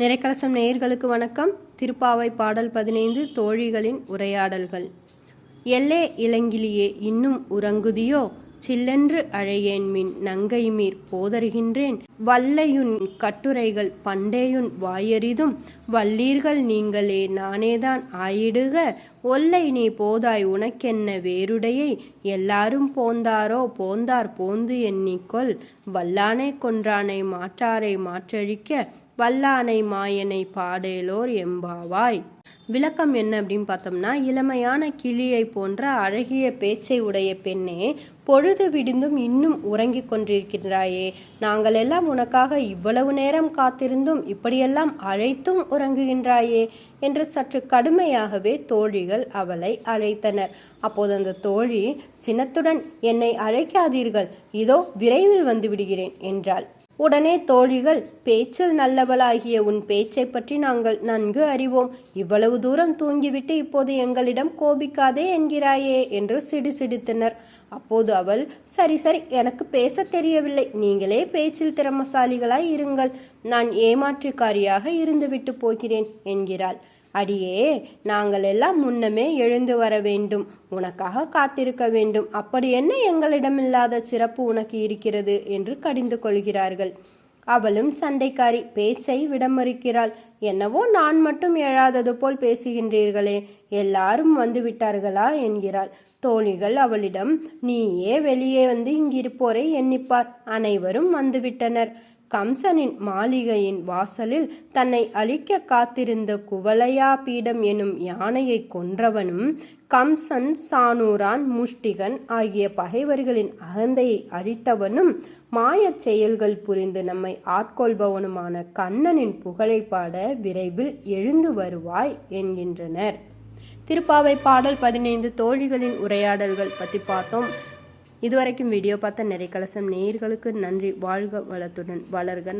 நிறைக்கலசம் நேயர்களுக்கு வணக்கம். திருப்பாவை பாடல் பதினைந்து தோழிகளின் உரையாடல்கள். எல்லே இளங்கிலியே இன்னும் உறங்குதியோ? சில்லென்று அழையேன் மின் நங்கை மீர் போதருகின்றேன். வல்லையுன் கட்டுரைகள் பண்டேயுன் வாயறிதும். வல்லீர்கள் நீங்களே நானேதான் ஆயிடுக. ஒல்லை நீ போதாய் உனக்கென்ன வேறுடையை எல்லாரும் போந்தாரோ? போந்தார் போந்து எண்ணிக்கொள் வல்லானை கொன்றானை மாற்றாரை மாற்றழிக்க. வல்லானை மாயனை பாடேலோர் எம்பாவாய். விளக்கம் என்ன அப்படின்னு பார்த்தோம்னா இளமையான கிளியை போன்ற அழகிய பேச்சை உடைய பெண்ணே பொழுது விடிந்தும் இன்னும் உறங்கிக் கொண்டிருக்கின்றாயே. நாங்கள் எல்லாம் உனக்காக இவ்வளவு நேரம் காத்திருந்தும் இப்படியெல்லாம் அழைத்தும் உறங்குகின்றாயே என்று சற்று கடுமையாகவே தோழிகள் அவளை அழைத்தனர். அப்போது அந்த தோழி சினத்துடன் என்னை அழைக்காதீர்கள் இதோ விரைவில் வந்து விடுகிறேன் என்றாள். உடனே தோழிகள் பேச்சில் நல்லவளாகிய உன் பேச்சை பற்றி நாங்கள் நன்கு அறிவோம். இவ்வளவு தூரம் தூங்கிவிட்டு இப்போது எங்களிடம் கோபிக்காதே என்கிறாயே என்று சிடுசிடுத்தனர். அப்போது அவள் சரி சரி எனக்கு பேச தெரியவில்லை. நீங்களே பேச்சில் திறமசாலிகளாய் இருங்கள். நான் ஏமாற்றுக்காரியாக இருந்துவிட்டு போகிறேன் என்கிறாள். அடியே நாங்கள் எல்லாம் முன்னமே எழுந்து வர வேண்டும். உனக்காக காத்திருக்க வேண்டும். அப்படி என்ன எங்களிடமில்லாத சிறப்பு உனக்கு இருக்கிறது? என்று கடிந்து கொள்கிறார்கள். அவளும் சண்டைக்காரி பேச்சை விடமறுக்கிறாள். என்னவோ நான் மட்டும் எழாதது போல் பேசுகின்றீர்களே எல்லாரும் வந்து விட்டார்களா? என்கிறாள். தோழிகள் அவளிடம் நீயே வெளியே வந்து இங்கிருப்போரை எண்ணிப்பார். அனைவரும் வந்துவிட்டனர் கம்சனின் மாளிகையின் வாசலில் தன்னை அழிக்க காத்திருந்த குவலையா பீடம் எனும் யானையை கொன்றவனும் கம்சன் சானூரான் முஷ்டிகன் ஆகிய பகைவர்களின் அகந்தையை அழித்தவனும் மாயச் செயல்கள் புரிந்து நம்மை ஆட்கொள்பவனுமான கண்ணனின் புகழை பாட விரைவில் எழுந்து வருவாய் என்கின்றனர். திருப்பாவை பாடல் பதினைந்து தோழிகளின் உரையாடல்கள் பற்றி பார்த்தோம். இதுவரைக்கும் வீடியோ பார்த்த நிறைய கலசம் நேயர்களுக்கு நன்றி. வாழ்க வளத்துடன். வளர்க.